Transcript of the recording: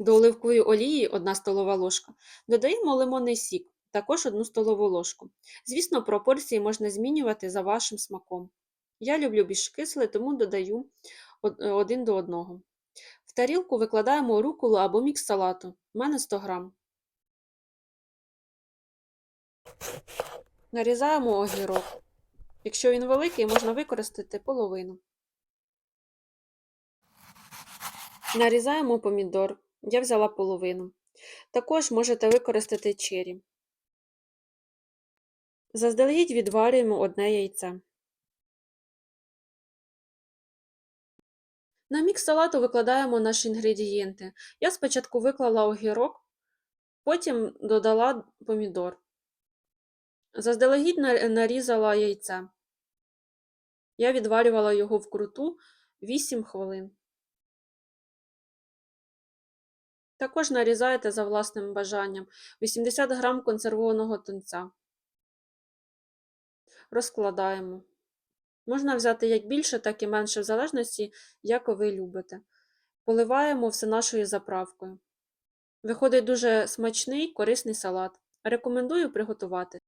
До оливкової олії 1 столова ложка. Додаємо лимонний сік, також 1 столову ложку. Звісно, пропорції можна змінювати за вашим смаком. Я люблю більш кисле, тому додаю 1 до 1. В тарілку викладаємо руколу або мікс салату. У мене 100 грам. Нарізаємо огірок. Якщо він великий, можна використати половину. Нарізаємо помідор. Я взяла половину. Також можете використати чері. Заздалегідь відварюємо одне яйце. На мікс салату викладаємо наші інгредієнти. Я спочатку виклала огірок, потім додала помідор. Заздалегідь нарізала яйце. Я відварювала його вкруту 8 хвилин. Також нарізаєте за власним бажанням 80 г консервованого тунця. Розкладаємо. Можна взяти як більше, так і менше, в залежності, як ви любите. Поливаємо все нашою заправкою. Виходить дуже смачний, корисний салат. Рекомендую приготувати.